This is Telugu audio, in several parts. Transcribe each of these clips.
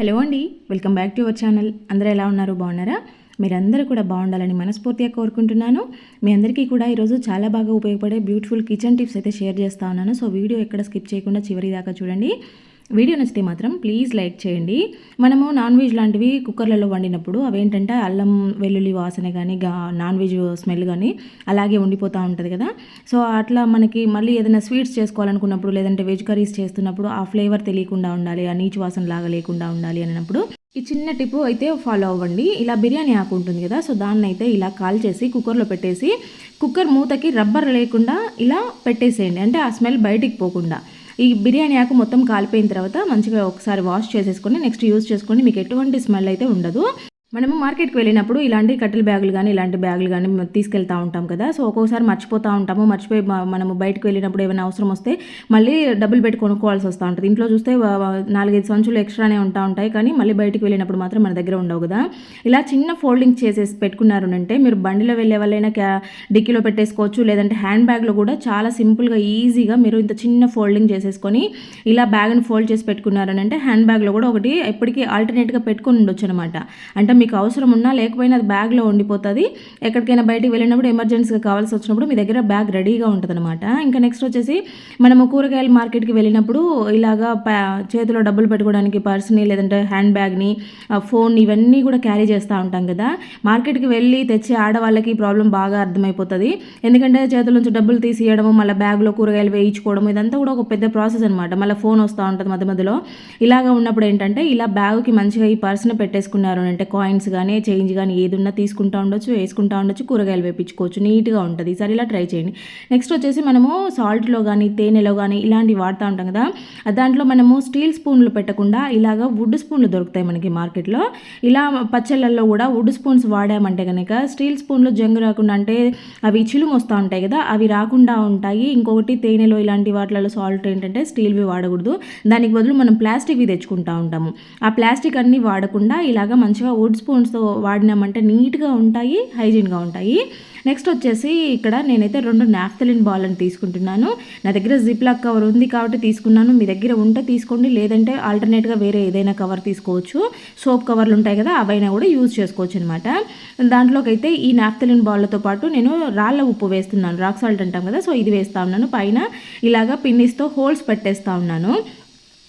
హలో అండి welcome back to our channel. అందరూ ఎలా ఉన్నారు? బాగున్నారా? మీరందరూ కూడా బాగుండాలని మనస్ఫూర్తిగా కోరుకుంటున్నాను. మీ అందరికీ కూడా ఈరోజు చాలా బాగా ఉపయోగపడే బ్యూటిఫుల్ కిచెన్ టిప్స్ అయితే షేర్ చేస్తా ఉన్నాను. సో వీడియో ఎక్కడ స్కిప్ చేయకుండా చివరి దాకా చూడండి. వీడియో నచ్చితే మాత్రం ప్లీజ్ లైక్ చేయండి. మనము నాన్ వెజ్ లాంటివి కుక్కర్లలో వండినప్పుడు అవేంటంటే అల్లం వెల్లుల్లి వాసన కానీ నాన్ వెజ్ స్మెల్ కానీ అలాగే ఉండిపోతూ ఉంటుంది కదా. సో అట్లా మనకి మళ్ళీ ఏదైనా స్వీట్స్ చేసుకోవాలనుకున్నప్పుడు లేదంటే వెజ్ కర్రీస్ చేస్తున్నప్పుడు ఆ ఫ్లేవర్ తెలియకుండా ఉండాలి ఆ నీచు వాసన లాగా లేకుండా ఉండాలి అన్నప్పుడు ఈ చిన్న టిప్ అయితే ఫాలో అవ్వండి. ఇలా బిర్యానీ ఆకు ఉంటుంది కదా సో దాన్ని అయితే ఇలా కాల్ చేసి కుక్కర్లో పెట్టేసి కుక్కర్ మూతకి రబ్బర్ లేకుండా ఇలా పెట్టేసేయండి. అంటే ఆ స్మెల్ బయటికి పోకుండా. ఈ బిర్యానీ ఆకు మొత్తం కాలిపోయిన తర్వాత మంచిగా ఒకసారి వాష్ చేసేసుకొని నెక్స్ట్ యూజ్ చేసుకోండి మీకు ఎటువంటి స్మెల్ అయితే ఉండదు. మనము మార్కెట్కి వెళ్ళినప్పుడు ఇలాంటి కట్టెల బ్యాగులు కానీ ఇలాంటి బ్యాగులు కానీ తీసుకెళ్తూ ఉంటాం కదా. సో ఒక్కోసారి మర్చిపోతూ ఉంటాము. మర్చిపోయి మనము బయటకు వెళ్ళినప్పుడు ఏమైనా అవసరం వస్తే మళ్ళీ డబ్బులు పెట్టి కొనుక్కోవాల్సి వస్తూ ఉంటుంది. ఇంట్లో చూస్తే నాలుగైదు సంచులు ఎక్స్ట్రానే ఉంటా ఉంటాయి. కానీ మళ్ళీ బయటకు వెళ్ళినప్పుడు మాత్రం మన దగ్గర ఉండవు కదా. ఇలా చిన్న ఫోల్డింగ్ చేసేసి పెట్టుకున్నారు అంటే మీరు బండిలో వెళ్ళే వాళ్ళైనా క్యా డిక్కీలో పెట్టేసుకోవచ్చు. లేదంటే హ్యాండ్ బ్యాగ్లో కూడా చాలా సింపుల్గా ఈజీగా మీరు ఇంత చిన్న ఫోల్డింగ్ చేసేసుకొని ఇలా బ్యాగ్ని ఫోల్డ్ చేసి పెట్టుకున్నారు అంటే హ్యాండ్ బ్యాగ్లో కూడా ఒకటి ఎప్పటికీ ఆల్టర్నేట్గా పెట్టుకొని ఉండొచ్చు అనమాట అంటే మీకు అవసరం ఉన్నా లేకపోయినా అది బ్యాగ్లో ఉండిపోతుంది. ఎక్కడికైనా బయటికి వెళ్ళినప్పుడు ఎమర్జెన్సీగా కావాల్సి వచ్చినప్పుడు మీ దగ్గర బ్యాగ్ రెడీగా ఉంటుంది అనమాట ఇంకా నెక్స్ట్ వచ్చేసి మనము కూరగాయల మార్కెట్కి వెళ్ళినప్పుడు ఇలాగా చేతిలో డబ్బులు పెట్టుకోవడానికి పర్స్ని లేదంటే హ్యాండ్ బ్యాగ్ని ఫోన్ ఇవన్నీ కూడా క్యారీ చేస్తూ ఉంటాం కదా. మార్కెట్కి వెళ్ళి తెచ్చి ఆడవాళ్ళకి ప్రాబ్లం బాగా అర్థమైపోతుంది. ఎందుకంటే చేతుల నుంచి డబ్బులు తీసియడము మళ్ళీ బ్యాగ్లో కూరగాయలు వేయించుకోవడం ఇదంతా కూడా ఒక పెద్ద ప్రాసెస్ అనమాట మళ్ళీ ఫోన్ వస్తూ ఉంటుంది మధ్య మధ్యలో. ఇలాగ ఉన్నప్పుడు ఏంటంటే ఇలా బ్యాగ్కి మంచిగా ఈ పర్స్ని పెట్టేసుకున్నారు అంటే కాయిన్ కాయిన్స్ కానీ చేంజ్ కానీ ఏది ఉన్నా తీసుకుంటా ఉండొచ్చు వేసుకుంటా ఉండొచ్చు కూరగాయలు వేపించుకోవచ్చు నీట్గా ఉంటుంది. సరే ఇలా ట్రై చేయండి. నెక్స్ట్ వచ్చేసి మనము సాల్ట్లో కానీ తేనెలో కానీ ఇలాంటివి వాడుతూ ఉంటాం కదా. దాంట్లో మనము స్టీల్ స్పూన్లు పెట్టకుండా ఇలాగ వుడ్ స్పూన్లు దొరుకుతాయి మనకి మార్కెట్లో. ఇలా పచ్చళ్ళల్లో కూడా వుడ్ స్పూన్స్ వాడామంటే కనుక స్టీల్ స్పూన్లు జంగు రాకుండా అంటే అవి చిలుము వస్తూ ఉంటాయి కదా అవి రాకుండా ఉంటాయి. ఇంకొకటి తేనెలో ఇలాంటి వాటిలలో సాల్ట్ ఏంటంటే స్టీల్వి వాడకూడదు. దానికి బదులు మనం ప్లాస్టిక్వి తెచ్చుకుంటూ ఉంటాము. ఆ ప్లాస్టిక్ అన్నీ వాడకుండా ఇలాగ మంచిగా వుడ్ స్పూన్స్తో వాడినామంటే నీట్గా ఉంటాయి హైజీన్గా ఉంటాయి. నెక్స్ట్ వచ్చేసి ఇక్కడ నేనైతే రెండు నాఫ్తలిన్ బాల్ అని తీసుకుంటున్నాను. నా దగ్గర జిప్లాక్ కవర్ ఉంది కాబట్టి తీసుకున్నాను. మీ దగ్గర ఉంటే తీసుకోండి లేదంటే ఆల్టర్నేట్గా వేరే ఏదైనా కవర్ తీసుకోవచ్చు. సోప్ కవర్లు ఉంటాయి కదా అవైనా కూడా యూజ్ చేసుకోవచ్చు అనమాట దాంట్లోకైతే ఈ నాఫ్తలిన్ బాల్లతో పాటు నేను రాళ్ళ ఉప్పు వేస్తున్నాను. రాక్ సాల్ట్ అంటాం కదా సో ఇది వేస్తా ఉన్నాను. పైన ఇలాగా పిన్నిస్తో హోల్స్ పెట్టేస్తూ ఉన్నాను.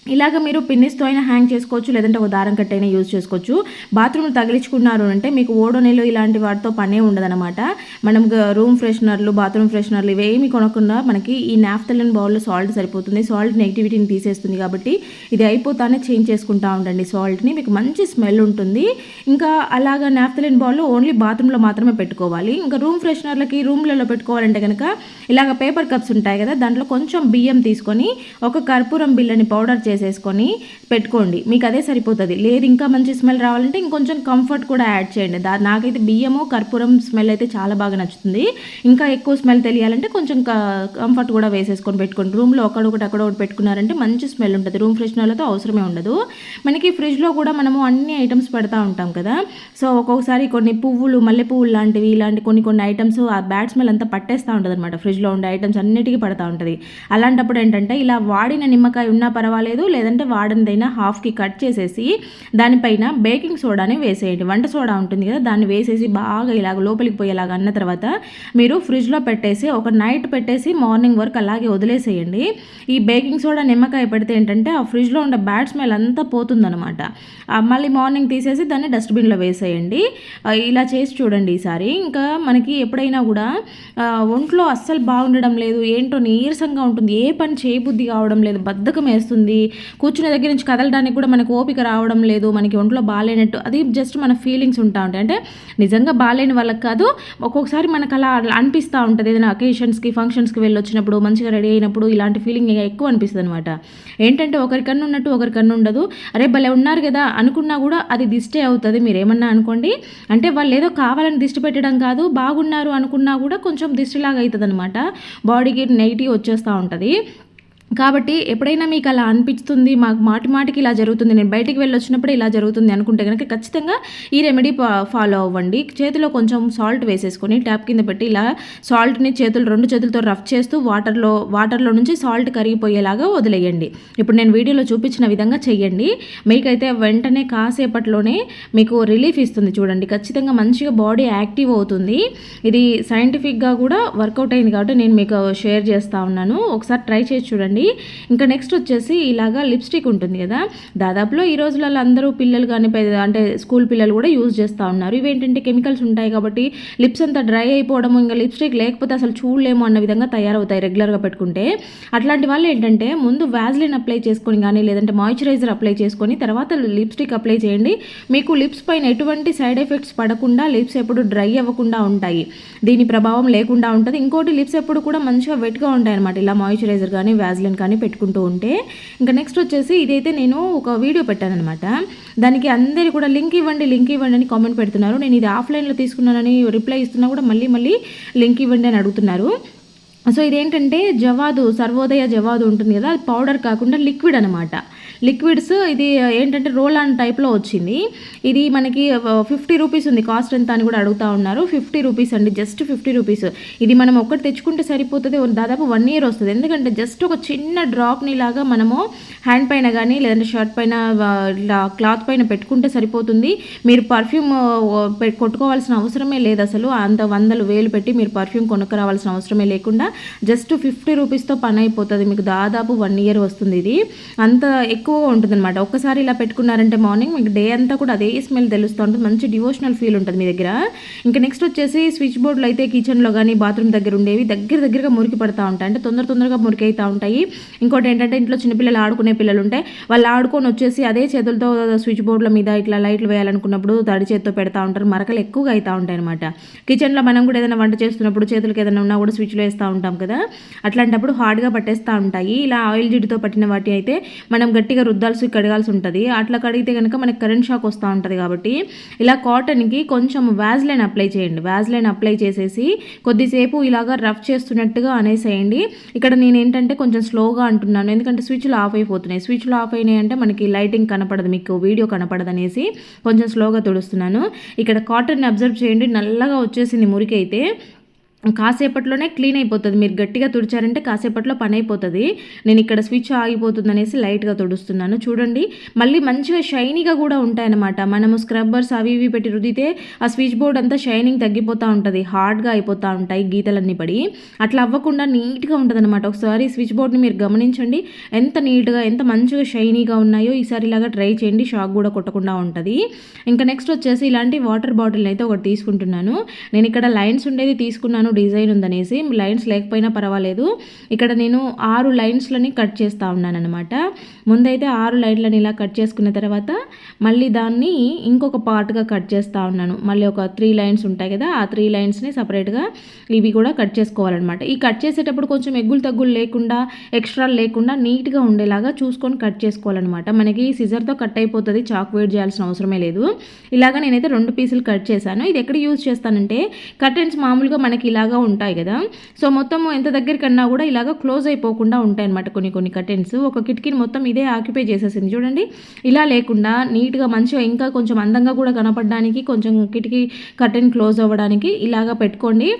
ఇలాగ మీరు పిన్నిస్తో అయినా హ్యాంగ్ చేసుకోవచ్చు లేదంటే ఒక దారం కట్టైనా యూజ్ చేసుకోవచ్చు. బాత్రూమ్ తగిలించుకున్నారు అంటే మీకు ఓడోనీలు ఇలాంటి వాటితో పనే ఉండదన్నమాట. మనం రూమ్ ఫ్రెషనర్లు బాత్రూమ్ ఫ్రెషనర్లు ఇవేమి కొనకుండా మనకి ఈ నాఫ్తలిన్ బౌల్లో సాల్ట్ సరిపోతుంది. సాల్ట్ నెగిటివిటీని తీసేస్తుంది కాబట్టి ఇది అయిపోతానే చేంజ్ చేసుకుంటా ఉండండి సాల్ట్ని. మీకు మంచి స్మెల్ ఉంటుంది. ఇంకా అలాగా నాఫ్తలిన్ బౌల్లో ఓన్లీ బాత్రూంలో మాత్రమే పెట్టుకోవాలి. ఇంకా రూమ్ ఫ్రెషనర్లకి రూమ్లలో పెట్టుకోవాలంటే కనుక ఇలాగ పేపర్ కప్స్ ఉంటాయి కదా దాంట్లో కొంచెం బియ్యం తీసుకొని ఒక కర్పూరం బిల్లని పౌడర్ చేసేసుకొని పెట్టుకోండి. మీకు అదే సరిపోతుంది. లేదు ఇంకా మంచి స్మెల్ రావాలంటే ఇంకొంచెం కంఫర్ట్ కూడా యాడ్ చేయండి. దా నాకైతే బియ్యము కర్పూరం స్మెల్ అయితే చాలా బాగా నచ్చుతుంది. ఇంకా ఎక్కువ స్మెల్ తెలియాలంటే కొంచెం కంఫర్ట్ కూడా వేసేసుకొని పెట్టుకోండి. రూమ్లో ఒకడొకటి అక్కడ ఒకటి పెట్టుకున్నారంటే మంచి స్మెల్ ఉంటుంది. రూమ్ ఫ్రెషనర్లతో అవసరమే ఉండదు. మనకి ఫ్రిడ్జ్లో కూడా మనము అన్ని ఐటమ్స్ పెడతా ఉంటాం కదా. సో ఒక్కొక్కసారి కొన్ని పువ్వులు మల్లె పువ్వులు లాంటివి ఇలాంటి కొన్ని కొన్ని ఐటమ్స్ ఆ బ్యాడ్ స్మెల్ అంతా పట్టేస్తూ ఉంటుంది అనమాట ఫ్రిడ్జ్లో ఉండే ఐటమ్స్ అన్నిటికీ పడతా ఉంటుంది. అలాంటప్పుడు ఏంటంటే ఇలా వాడిన నిమ్మకాయ ఉన్నా పర్వాలేదు లేదు లేదంటే వాడినదైనా హాఫ్కి కట్ చేసేసి దానిపైన బేకింగ్ సోడాని వేసేయండి. వంట సోడా ఉంటుంది కదా దాన్ని వేసేసి బాగా ఇలాగ లోపలికి పోయేలాగా అన్న తర్వాత మీరు ఫ్రిడ్జ్లో పెట్టేసి ఒక నైట్ పెట్టేసి మార్నింగ్ వరకు అలాగే వదిలేసేయండి. ఈ బేకింగ్ సోడా నిమ్మకాయ పెడితే ఏంటంటే ఆ ఫ్రిడ్జ్లో ఉండే బ్యాడ్ స్మెల్ అంతా పోతుందనమాట మళ్ళీ మార్నింగ్ తీసేసి దాన్ని డస్ట్బిన్లో వేసేయండి. ఇలా చేసి చూడండి ఈసారి. ఇంకా మనకి ఎప్పుడైనా కూడా ఒంట్లో అస్సలు బాగుండడం లేదు ఏంటో నీరసంగా ఉంటుంది ఏ పని చేయబుద్ధి కావడం లేదు బద్ధకం వేస్తుంది కూర్చునే దగ్గర నుంచి కదలడానికి కూడా మనకు ఓపిక రావడం లేదు మనకి ఒంట్లో బాగాలేనట్టు అది జస్ట్ మన ఫీలింగ్స్ ఉంటా ఉంటాయి. అంటే నిజంగా బాగాలేని వాళ్ళకి కాదు ఒక్కొక్కసారి మనకు అలా అనిపిస్తూ ఉంటుంది. ఏదైనా అకేషన్స్కి ఫంక్షన్స్కి వెళ్ళి వచ్చినప్పుడు మంచిగా రెడీ అయినప్పుడు ఇలాంటి ఫీలింగ్ ఎక్కువ అనిపిస్తుంది అనమాట ఏంటంటే ఒకరికన్నా ఉన్నట్టు ఒకరికన్నా ఉండదు. అరే భలే ఉన్నారు కదా అనుకున్నా కూడా అది దిష్టే అవుతుంది. మీరు ఏమన్నా అనుకోండి అంటే వాళ్ళు ఏదో కావాలని దిష్టి పెట్టడం కాదు బాగున్నారు అనుకున్నా కూడా కొంచెం దిష్టిలాగా అవుతుంది అనమాట బాడీకి నెగిటివ్ వచ్చేస్తూ ఉంటుంది. కాబట్టి ఎప్పుడైనా మీకు అలా అనిపిస్తుంది మాకు మాటి మాటికి ఇలా జరుగుతుంది నేను బయటికి వెళ్ళి వచ్చినప్పుడు ఇలా జరుగుతుంది అనుకుంటే కనుక ఖచ్చితంగా ఈ రెమెడీ ఫాలో అవ్వండి. చేతిలో కొంచెం సాల్ట్ వేసేసుకొని ట్యాప్ కింద పెట్టి ఇలా సాల్ట్ని చేతులు రెండు చేతులతో రఫ్ చేస్తూ వాటర్లో వాటర్లో నుంచి సాల్ట్ కరిగిపోయేలాగా వదిలేయండి. ఇప్పుడు నేను వీడియోలో చూపించిన విధంగా చెయ్యండి. మీకైతే వెంటనే కాసేపట్లోనే మీకు రిలీఫ్ ఇస్తుంది చూడండి. ఖచ్చితంగా మంచిగా బాడీ యాక్టివ్ అవుతుంది. ఇది సైంటిఫిక్గా కూడా వర్కౌట్ అయింది కాబట్టి నేను మీకు షేర్ చేస్తూ ఉన్నాను. ఒకసారి ట్రై చేసి చూడండి. ఇంకా నెక్స్ట్ వచ్చేసి ఇలాగా లిప్స్టిక్ ఉంటుంది కదా. దాదాపులో ఈ రోజులలో అందరూ పిల్లలు కానీ పెద్ద అంటే స్కూల్ పిల్లలు కూడా యూజ్ చేస్తూ ఉన్నారు. ఇవేంటంటే కెమికల్స్ ఉంటాయి కాబట్టి లిప్స్ అంతా డ్రై అయిపోవడం ఇంకా లిప్స్టిక్ లేకపోతే అసలు చూడలేము అన్న విధంగా తయారవుతాయి రెగ్యులర్గా పెట్టుకుంటే. అట్లాంటి వాళ్ళు ఏంటంటే ముందు వ్యాజ్లిన్ అప్లై చేసుకొని కానీ లేదంటే మాయిశ్చరైజర్ అప్లై చేసుకొని తర్వాత లిప్స్టిక్ అప్లై చేయండి. మీకు లిప్స్ పైన ఎటువంటి సైడ్ ఎఫెక్ట్స్ పడకుండా లిప్స్ ఎప్పుడు డ్రై అవ్వకుండా ఉంటాయి. దీని ప్రభావం లేకుండా ఉంటుంది. ఇంకోటి లిప్స్ ఎప్పుడు కూడా మంచిగా వెట్గా ఉంటాయి అనమాట ఇలా మాయిశ్చరైజర్ కానీ వ్యాజ్లిన్ కానీ పెట్టుకుంటూ ఉంటే ఇంకా నెక్స్ట్ వచ్చేసి ఇదైతే నేను ఒక వీడియో పెట్టాను అనమాట దానికి అందరి కూడా లింక్ ఇవ్వండి లింక్ ఇవ్వండి అని కామెంట్ పెడుతున్నారు. నేను ఇది ఆఫ్లైన్లో తీసుకున్నానని రిప్లై ఇస్తున్నా కూడా మళ్ళీ మళ్ళీ లింక్ ఇవ్వండి అని అడుగుతున్నారు. సో ఇదేంటంటే జవాదు సర్వోదయ జవాదు ఉంటుంది కదా అది పౌడర్ కాకుండా లిక్విడ్ అనమాట లిక్విడ్స్ ఇది ఏంటంటే రోల్ ఆన్ టైప్లో వచ్చింది. ఇది మనకి ఫిఫ్టీ రూపీస్ ఉంది. కాస్ట్ ఎంత అని కూడా అడుగుతా ఉన్నారు. ఫిఫ్టీ రూపీస్ అండి జస్ట్ ఫిఫ్టీ రూపీస్. ఇది మనం ఒక్కటి తెచ్చుకుంటే సరిపోతుంది. దాదాపు వన్ ఇయర్ వస్తుంది. ఎందుకంటే జస్ట్ ఒక చిన్న డ్రాప్ని లాగా మనము హ్యాండ్ పైన కానీ లేదంటే షర్ట్ పైన క్లాత్ పైన పెట్టుకుంటే సరిపోతుంది. మీరు పర్ఫ్యూమ్ కొట్టుకోవాల్సిన అవసరమే లేదు అసలు. అంత వందలు వేలు పెట్టి మీరు పర్ఫ్యూమ్ కొనుక్కరావాల్సిన అవసరమే లేకుండా జస్ట్ ఫిఫ్టీ రూపీస్తో పని అయిపోతుంది. మీకు దాదాపు వన్ ఇయర్ వస్తుంది ఇది. అంత ఎక్కువ ఎక్కువ ఉంటుంది అనమాట ఒక్కసారి ఇలా పెట్టుకున్నారంటే మార్నింగ్ మీకు డే అంతా కూడా అదే స్మెల్ తెలుస్తూ ఉంటుంది మంచి డివోషనల్ ఫీల్ ఉంటుంది మీ దగ్గర. ఇంకా నెక్స్ట్ వచ్చేసి స్విచ్ బోర్డులు అయితే కిచెన్లో కానీ బాత్రూమ్ దగ్గర ఉండేవి. దగ్గర దగ్గరగా మురికి పడతా ఉంటాయి. అంటే తొందర తొందరగా మురికి అవుతూ ఉంటాయి. ఇంకోటి ఏంటంటే ఇంట్లో చిన్నపిల్లలు ఆడుకునే పిల్లలు ఉంటాయి వాళ్ళు ఆడుకొని వచ్చేసి అదే చేతులతో స్విచ్ బోర్డుల మీద ఇట్లా లైట్లు వేయాలనుకున్నప్పుడు తడి చేతితో పెడతా ఉంటారు. మరకలు ఎక్కువగా అవుతూ ఉంటాయి అనమాట కిచెన్లో మనం కూడా ఏదైనా వంట చేస్తున్నప్పుడు చేతులకు ఏదైనా ఉన్నా కూడా స్విచ్లో వేస్తూ ఉంటాం కదా. అట్లాంటప్పుడు హార్డ్గా పట్టేస్తూ ఉంటాయి. ఇలా ఆయిల్ జిడ్డుతో పట్టిన వాటి అయితే మనం గట్టిగా మంచిగా రుద్దాల్సి కడగాల్సి ఉంటుంది. అట్లా కడిగితే కనుక మనకి కరెంట్ షాక్ వస్తూ ఉంటుంది కాబట్టి ఇలా కాటన్కి కొంచెం వ్యాజ్లైన్ అప్లై చేయండి. వ్యాజ్లైన్ అప్లై చేసేసి కొద్దిసేపు ఇలాగా రఫ్ చేస్తున్నట్టుగా అనేసేయండి. ఇక్కడ నేను ఏంటంటే కొంచెం స్లోగా అంటున్నాను. ఎందుకంటే స్విచ్లు ఆఫ్ అయిపోతున్నాయి. స్విచ్లు ఆఫ్ అయినాయి అంటే మనకి లైటింగ్ కనపడదు. మీకు వీడియో కనపడదు అనేసి కొంచెం స్లోగా తుడుస్తున్నాను. ఇక్కడ కాటన్ని అబ్జర్వ్ చేయండి. నల్లగా వచ్చేసింది మురికి అయితే. కాసేపట్లోనే క్లీన్ అయిపోతుంది. మీరు గట్టిగా తుడిచారంటే కాసేపట్లో పని అయిపోతుంది. నేను ఇక్కడ స్విచ్ ఆగిపోతుంది అనేసి లైట్గా తుడుస్తున్నాను. చూడండి. మళ్ళీ మంచిగా షైనీగా కూడా ఉంటాయన్నమాట. మనము స్క్రబ్బర్స్ అవి ఇవి పెట్టి రుదితే ఆ స్విచ్ బోర్డ్ అంతా షైనింగ్ తగ్గిపోతూ ఉంటుంది. హార్డ్గా అయిపోతూ ఉంటాయి గీతలన్నీ పడి. అట్లా అవ్వకుండా నీట్గా ఉంటుంది అనమాట ఒకసారి స్విచ్ బోర్డ్ని మీరు గమనించండి. ఎంత నీట్గా ఎంత మంచిగా షైనీగా ఉన్నాయో ఈసారి ఇలాగా ట్రై చేయండి. షాక్ కూడా కొట్టకుండా ఉంటుంది. ఇంకా నెక్స్ట్ వచ్చేసి ఇలాంటి వాటర్ బాటిల్ అయితే ఒకటి తీసుకుంటున్నాను. నేను ఇక్కడ లైన్స్ ఉండేది తీసుకున్నాను. డిజైన్ ఉందనేసి లైన్స్ లేకపోయినా పర్వాలేదు. ఇక్కడ నేను ఆరు లైన్స్లని కట్ చేస్తూ ఉన్నాను అనమాట ముందైతే ఆరు లైన్లని ఇలా కట్ చేసుకున్న తర్వాత మళ్ళీ దాన్ని ఇంకొక పార్ట్గా కట్ చేస్తూ ఉన్నాను. మళ్ళీ ఒక త్రీ లైన్స్ ఉంటాయి కదా ఆ త్రీ లైన్స్ని సపరేట్గా ఇవి కూడా కట్ చేసుకోవాలన్నమాట. ఈ కట్ చేసేటప్పుడు కొంచెం ఎగ్గులు తగ్గులు లేకుండా ఎక్స్ట్రా లేకుండా నీట్గా ఉండేలాగా చూసుకొని కట్ చేసుకోవాలన్నమాట. మనకి సిజర్తో కట్ అయిపోతుంది చాక్ వేట్ చేయాల్సిన అవసరమే లేదు. ఇలాగా నేనైతే రెండు పీసులు కట్ చేశాను. ఇది ఎక్కడ యూజ్ చేస్తానంటే కర్టెన్స్ మామూలుగా మనకి ఇలా ఇలాగా ఉంటాయి కదా. సో మొత్తం ఎంత దగ్గరికన్నా కూడా ఇలాగ క్లోజ్ అయిపోకుండా ఉంటాయి అనమాట కొన్ని కొన్ని కర్టెన్స్. ఒక కిటికీని మొత్తం ఇదే ఆక్యుపై చేసేసింది. చూడండి ఇలా లేకుండా నీట్గా మంచిగా ఇంకా కొంచెం అందంగా కూడా కనపడడానికి కొంచెం కిటికీ కర్టెన్ క్లోజ్ అవ్వడానికి ఇలాగ పెట్టుకోండి.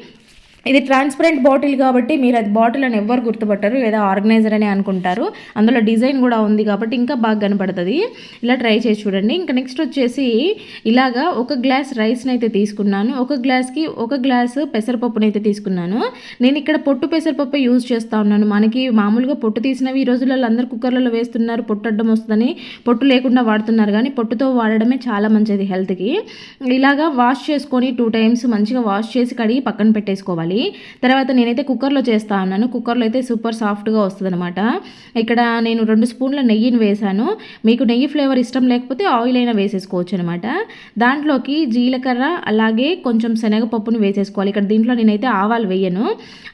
ఇది ట్రాన్స్పరెంట్ బాటిల్ కాబట్టి మీరు అది బాటిల్ అని ఎవ్వరు గుర్తుపట్టరు లేదా ఆర్గనైజర్ అని అనుకుంటారు. అందులో డిజైన్ కూడా ఉంది కాబట్టి ఇంకా బాగా కనపడుతుంది. ఇలా ట్రై చేసి చూడండి. ఇంకా నెక్స్ట్ వచ్చేసి ఇలాగా ఒక గ్లాస్ రైస్ని అయితే తీసుకున్నాను. ఒక గ్లాస్కి ఒక గ్లాస్ పెసరపప్పుని అయితే తీసుకున్నాను. నేను ఇక్కడ పొట్టు పెసరపప్పు యూజ్ చేస్తూ ఉన్నాను. మనకి మామూలుగా పొట్టు తీసినవి ఈ రోజులలో అందరు కుక్కర్లలో వేస్తున్నారు. పొట్టు అడ్డం వస్తుందని పొట్టు లేకుండా వాడుతున్నారు. కానీ పొట్టుతో వాడడమే చాలా మంచిది హెల్త్కి ఇలాగా వాష్ చేసుకొని టూ టైమ్స్ మంచిగా వాష్ చేసి కడిగి పక్కన పెట్టేసుకోవాలి. చేసుకోవాలి తర్వాత నేనైతే కుక్కర్లో చేస్తా ఉన్నాను. కుక్కర్లో అయితే సూపర్ సాఫ్ట్గా వస్తుంది అనమాట ఇక్కడ నేను రెండు స్పూన్ల నెయ్యిని వేశాను. మీకు నెయ్యి ఫ్లేవర్ ఇష్టం లేకపోతే ఆయిల్ అయినా వేసేసుకోవచ్చు అనమాట దాంట్లోకి జీలకర్ర అలాగే కొంచెం శనగపప్పుని వేసేసుకోవాలి. ఇక్కడ దీంట్లో నేనైతే ఆవాలు వేయను.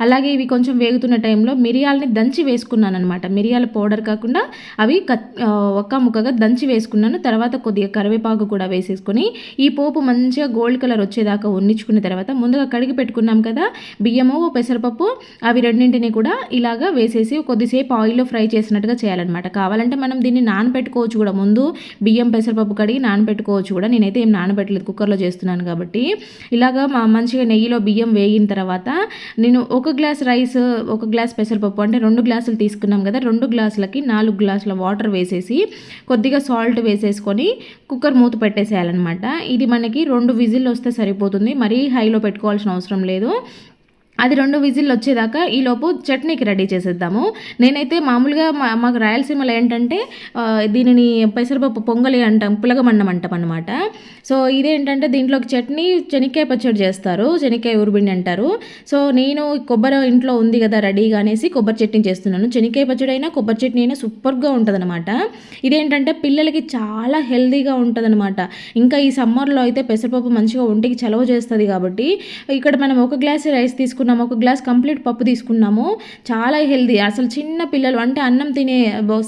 అలాగే ఇవి కొంచెం వేగుతున్న టైంలో మిరియాలని దంచి వేసుకున్నాను అనమాట మిరియాల పౌడర్ కాకుండా అవి ఒక్క ముక్కగా దంచి వేసుకున్నాను. తర్వాత కొద్దిగా కరివేపాకు కూడా వేసేసుకొని ఈ పోపు మంచిగా గోల్డ్ కలర్ వచ్చేదాకా వండించుకున్న తర్వాత ముందుగా కడిగి పెట్టుకున్నాం కదా బియ్యము పెసరపప్పు అవి రెండింటిని కూడా ఇలాగా వేసేసి కొద్దిసేపు ఆయిల్లో ఫ్రై చేసినట్టుగా చేయాలన్నమాట. కావాలంటే మనం దీన్ని నానబెట్టుకోవచ్చు కూడా. ముందు బియ్యం పెసరపప్పు కడిగి నానబెట్టుకోవచ్చు కూడా. నేనైతే ఏం నానబెట్టలేదు కుక్కర్లో చేస్తున్నాను కాబట్టి. ఇలాగా మా మంచిగా నెయ్యిలో బియ్యం వేగిన తర్వాత నేను ఒక గ్లాస్ రైస్ ఒక గ్లాస్ పెసరపప్పు అంటే రెండు గ్లాసులు తీసుకున్నాం కదా రెండు గ్లాసులకి నాలుగు గ్లాసుల వాటర్ వేసేసి కొద్దిగా సాల్ట్ వేసేసుకొని కుక్కర్ మూత పెట్టేసేయాలన్నమాట. ఇది మనకి రెండు విజిల్ వస్తే సరిపోతుంది. మరీ హైలో పెట్టుకోవాల్సిన అవసరం లేదు. అది రెండు విజిల్ వచ్చేదాకా ఈలోపు చట్నీకి రెడీ చేసేద్దాము. నేనైతే మామూలుగా మా మాకు రాయలసీమలో ఏంటంటే దీనిని పెసరపప్పు పొంగలి అంటాం పులగమన్నం అంటాం అనమాట సో ఇదేంటంటే దీంట్లోకి చట్నీ శనక్కాయ పచ్చడి చేస్తారు శనక్కాయ ఊరుబిండి అంటారు. సో నేను కొబ్బరి ఇంట్లో ఉంది కదా రెడీగా అనేసి కొబ్బరి చట్నీ చేస్తున్నాను. శనక్కాయ పచ్చడి అయినా కొబ్బరి చట్నీ అయినా సూపర్గా ఉంటుంది అనమాట ఇదేంటంటే పిల్లలకి చాలా హెల్తీగా ఉంటుంది అనమాట ఇంకా ఈ సమ్మర్లో అయితే పెసరపప్పు మంచిగా ఒంటికి చలవ చేస్తుంది కాబట్టి ఇక్కడ మనం ఒక గ్లాస్ రైస్ తీసుకున్న తీసుకున్నాము ఒక గ్లాస్ కంప్లీట్ పప్పు తీసుకున్నాము. చాలా హెల్దీ అసలు చిన్న పిల్లలు అంటే అన్నం తినే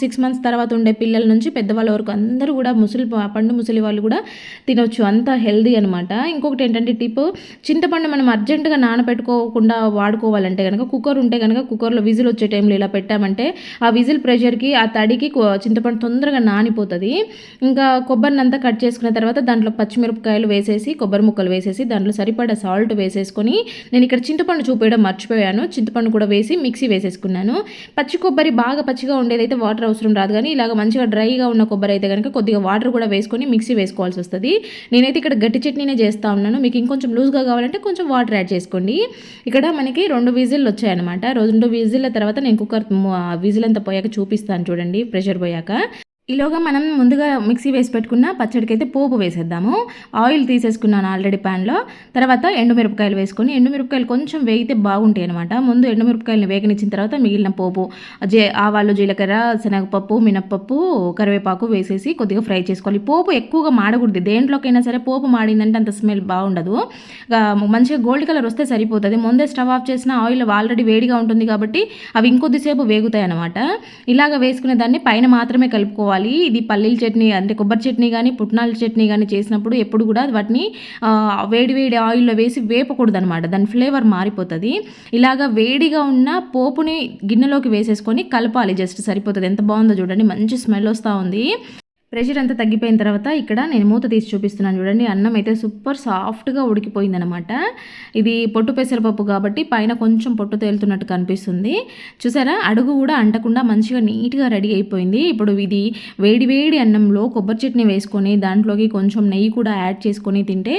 సిక్స్ మంత్స్ తర్వాత ఉండే పిల్లల నుంచి పెద్దవాళ్ళ వరకు అందరూ కూడా ముసలి పండు ముసలి వాళ్ళు కూడా తినొచ్చు. అంత హెల్దీ అనమాట ఇంకొకటి ఏంటంటే టిప్ చింతపండు మనం అర్జెంటుగా నానబెట్టుకోకుండా వాడుకోవాలంటే కనుక కుక్కర్ ఉంటే కనుక కుక్కర్లో విజిల్ వచ్చే టైంలో ఇలా పెట్టామంటే ఆ విజిల్ ప్రెషర్కి ఆ తడికి చింతపండు తొందరగా నానిపోతుంది. ఇంకా కొబ్బరిని అంతా కట్ చేసుకున్న తర్వాత దాంట్లో పచ్చిమిరపకాయలు వేసేసి కొబ్బరి ముక్కలు వేసేసి దాంట్లో సరిపడా సాల్ట్ వేసేసుకొని నేను ఇక్కడ చింతపండు చూపించడం మర్చిపోయాను. చింతపండు కూడా వేసి మిక్సీ వేసేసుకున్నాను. పచ్చి కొబ్బరి బాగా పచ్చిగా ఉండేదైతే వాటర్ అవసరం రాదు కానీ ఇలాగ మంచిగా డ్రైగా ఉన్న కొబ్బరి అయితే కనుక కొద్దిగా వాటర్ కూడా వేసుకొని మిక్సీ వేసుకోవాల్సి వస్తుంది. నేనైతే ఇక్కడ గట్టి చట్నీనే చేస్తూ ఉన్నాను. మీకు ఇంకొంచెం లూజ్గా కావాలంటే కొంచెం వాటర్ యాడ్ చేసుకోండి. ఇక్కడ మనకి రెండు విజిల్లు వచ్చాయన్నమాట. రెండు విజిల్ల తర్వాత నేను కుక్కర్ విజిల్ అంతా పోయాక చూపిస్తాను చూడండి. ప్రెషర్ పోయాక. ఈలోగా మనం ముందుగా మిక్సీ వేసి పెట్టుకున్న పచ్చడికి అయితే పోపు వేసేద్దాము. ఆయిల్ తీసేసుకున్నాను ఆల్రెడీ ప్యాన్లో. తర్వాత ఎండుమిరపకాయలు వేసుకొని ఎండుమిరపకాయలు కొంచెం వేగితే బాగుంటాయి అనమాట ముందు ఎండుమిరపకాయలను వేగనిచ్చిన తర్వాత మిగిలిన పోపు జే ఆవాలు జీలకర్ర శనగపప్పు మినప్పప్పు కరివేపాకు వేసేసి కొద్దిగా ఫ్రై చేసుకోవాలి. పోపు ఎక్కువగా మాడకూడదు. దేంట్లోకైనా సరే పోపు మాడిందంటే అంత స్మెల్ బాగుండదు. మంచిగా గోల్డ్ కలర్ వస్తే సరిపోతుంది. ముందే స్టవ్ ఆఫ్ చేసిన ఆయిల్ ఆల్రెడీ వేడిగా ఉంటుంది కాబట్టి అవి ఇంకొద్దిసేపు వేగుతాయి అనమాట ఇలాగ వేసుకునే దాన్ని పైన మాత్రమే కలుపుకోవాలి. చేసుకోవాలి ఇది పల్లీల చట్నీ అంటే కొబ్బరి చట్నీ కానీ పుట్నాల చట్నీ కానీ చేసినప్పుడు ఎప్పుడు కూడా వాటిని వేడి వేడి ఆయిల్లో వేసి వేపకూడదు అనమాట దాని ఫ్లేవర్ మారిపోతుంది. ఇలాగా వేడిగా ఉన్న పోపుని గిన్నెలోకి వేసేసుకొని కలపాలి. జస్ట్ సరిపోతుంది. ఎంత బాగుందో చూడండి. మంచి స్మెల్ వస్తూ ఉంది. ప్రెషర్ అంతా తగ్గిపోయిన తర్వాత ఇక్కడ నేను మూత తీసి చూపిస్తున్నాను చూడండి. అన్నం అయితే సూపర్ సాఫ్ట్గా ఉడికిపోయిందనమాట ఇది పొట్టు పెసరపప్పు కాబట్టి పైన కొంచెం పొట్టు తేలుతున్నట్టు కనిపిస్తుంది. చూసారా? అడుగు కూడా అంటకుండా మంచిగా నీట్గా రెడీ అయిపోయింది. ఇప్పుడు ఇది వేడి వేడి అన్నంలో కొబ్బరి చట్నీ వేసుకొని దాంట్లోకి కొంచెం నెయ్యి కూడా యాడ్ చేసుకొని తింటే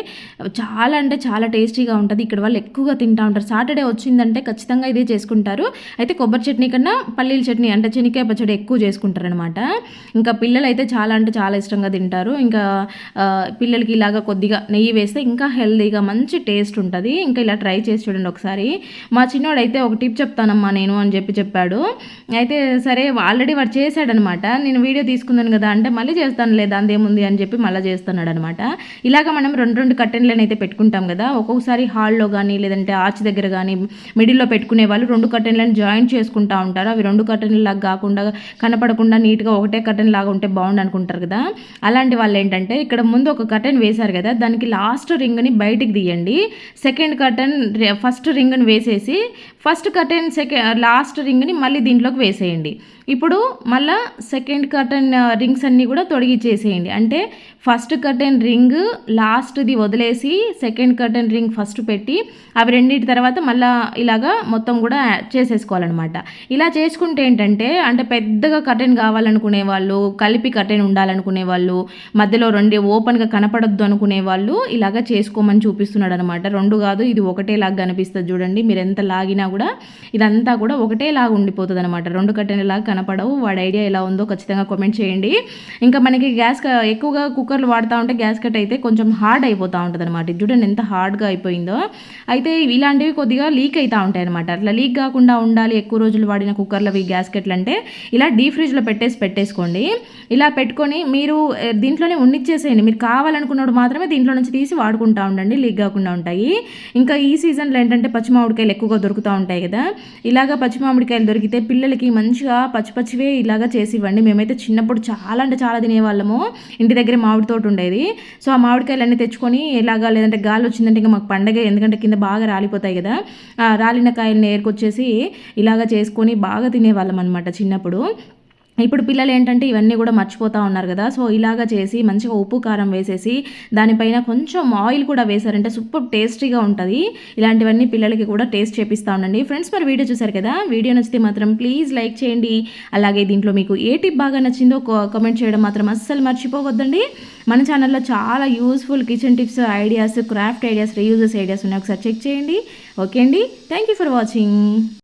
చాలా అంటే చాలా టేస్టీగా ఉంటుంది. ఇక్కడ వాళ్ళు ఎక్కువగా తింటూ ఉంటారు. సాటర్డే వచ్చిందంటే ఖచ్చితంగా ఇదే చేసుకుంటారు. అయితే కొబ్బరి చట్నీ కన్నా పల్లీల చట్నీ అంటే శనికాయ పచ్చడి ఎక్కువ చేసుకుంటారనమాట ఇంకా పిల్లలు అయితే చాలా అంటే చాలా ఇష్టంగా తింటారు. ఇంకా పిల్లలకి ఇలాగ కొద్దిగా నెయ్యి వేస్తే ఇంకా హెల్దీగా మంచి టేస్ట్ ఉంటుంది. ఇంకా ఇలా ట్రై చేసి చూడండి ఒకసారి. మా చిన్నోడు అయితే ఒక టిప్ చెప్తానమ్మా నేను అని చెప్పి చెప్పాడు. అయితే సరే ఆల్రెడీ వాడు చేశాడనమాట. నేను వీడియో తీసుకున్నాను కదా అంటే మళ్ళీ చేస్తాను లేదా అందేముంది అని చెప్పి మళ్ళీ చేస్తున్నాడు అనమాట ఇలాగ మనం రెండు రెండు కట్టెన్లను అయితే పెట్టుకుంటాం కదా ఒక్కొక్కసారి హాల్లో కానీ లేదంటే ఆర్చ్ దగ్గర కానీ మిడిల్లో పెట్టుకునే వాళ్ళు రెండు కట్టెన్లను జాయింట్ చేసుకుంటా ఉంటారు. అవి రెండు కట్టెన్లాగా కాకుండా కనపడకుండా నీట్గా ఒకటే కట్టెన్ లాగా ఉంటే బాగుండు అనుకుంటారు. ఉంటారు కదా? అలాంటి వాళ్ళు ఏంటంటే ఇక్కడ ముందు ఒక కర్టెన్ వేశారు కదా దానికి లాస్ట్ రింగ్ని బయటికి తీయండి. సెకండ్ కర్టెన్ ఫస్ట్ రింగ్ని వేసేసి ఫస్ట్ కర్టెన్ సెకండ్ లాస్ట్ రింగ్ని మళ్ళీ దీంట్లోకి వేసేయండి. ఇప్పుడు మళ్ళా సెకండ్ కర్టెన్ రింగ్స్ అన్నీ కూడా తొడిగిచ్చేసేయండి. అంటే ఫస్ట్ కర్టెన్ రింగ్ లాస్ట్ది వదిలేసి సెకండ్ కర్టెన్ రింగ్ ఫస్ట్ పెట్టి అవి రెండింటి తర్వాత మళ్ళీ ఇలాగా మొత్తం కూడా చేసేసుకోవాలన్నమాట. ఇలా చేసుకుంటే ఏంటంటే అంటే పెద్దగా కర్టెన్ కావాలనుకునే వాళ్ళు కలిపి కర్టెన్ ఉండాలనుకునే వాళ్ళు మధ్యలో రెండు ఓపెన్గా కనపడద్దు అనుకునే వాళ్ళు ఇలాగ చేసుకోమని చూపిస్తున్నాడు అనమాట రెండు కాదు ఇది ఒకటేలాగా కనిపిస్తుంది చూడండి. మీరు ఎంత లాగినా కూడా ఇదంతా కూడా ఒకటేలాగా ఉండిపోతుంది అనమాట రెండు కర్టెన్ లాగా కనపడవు. వాడి ఐడియా ఎలా ఉందో ఖచ్చితంగా కామెంట్ చేయండి. ఇంకా మనకి గ్యాస్ ఎక్కువగా కుక్కర్లు వాడుతూ ఉంటే గ్యాస్ కట్ అయితే కొంచెం హార్డ్ అయిపోతూ ఉంటుంది అనమాట చూడండి ఎంత హార్డ్గా అయిపోయిందో. అయితే ఇలాంటివి కొద్దిగా లీక్ అవుతూ ఉంటాయి అనమాట అట్లా లీక్ కాకుండా ఉండాలి. ఎక్కువ రోజులు వాడిన కుక్కర్లు గ్యాస్ కట్లు అంటే ఇలా డీ ఫ్రిడ్జ్లో పెట్టేసి పెట్టేసుకోండి. ఇలా పెట్టుకొని మీరు దీంట్లోనే ఉండిచ్చేసేయండి మీరు కావాలనుకున్నప్పుడు మాత్రమే దీంట్లో నుంచి తీసి వాడుకుంటూ ఉండండి. లీక్ కాకుండా ఉంటాయి. ఇంకా ఈ సీజన్లో ఏంటంటే పచ్చిమామిడికాయలు ఎక్కువగా దొరుకుతూ ఉంటాయి కదా. ఇలాగ పచ్చి మామిడికాయలు దొరికితే పిల్లలకి మంచిగా పచ్చి పచ్చివే ఇలాగ చేసి ఇవ్వండి. మేమైతే చిన్నప్పుడు చాలా అంటే చాలా తినేవాళ్ళము. ఇంటి దగ్గర మామిడి తోట ఉండేది. సో ఆ మామిడికాయలు అన్నీ తెచ్చుకొని ఇలాగా లేదంటే గాలి వచ్చిందంటే ఇంకా మాకు పండగ ఎందుకంటే కింద బాగా రాలిపోతాయి కదా. రాలిన కాయల్ని ఏరుకొచ్చేసి ఇలాగ చేసుకొని బాగా తినేవాళ్ళం అనమాట చిన్నప్పుడు. ఇప్పుడు పిల్లలు ఏంటంటే ఇవన్నీ కూడా మర్చిపోతూ ఉన్నారు కదా. సో ఇలాగా చేసి మంచిగా ఉప్పు కారం వేసేసి దానిపైన కొంచెం ఆయిల్ కూడా వేశారంటే సూపర్ టేస్టీగా ఉంటుంది. ఇలాంటివన్నీ పిల్లలకి కూడా టేస్ట్ చేపిస్తూ ఉండండి. ఫ్రెండ్స్ మరి వీడియో చూసారు కదా? వీడియో నచ్చితే మాత్రం ప్లీజ్ లైక్ చేయండి. అలాగే దీంట్లో మీకు ఏ టిప్ బాగా నచ్చిందో కామెంట్ చేయడం మాత్రం అస్సలు మర్చిపోవద్దండి. మన ఛానల్లో చాలా useful kitchen tips ideas craft ideas reuses ideas ఉన్నాయి. ఒకసారి చెక్ చేయండి. ఓకే అండి. Thank you for watching.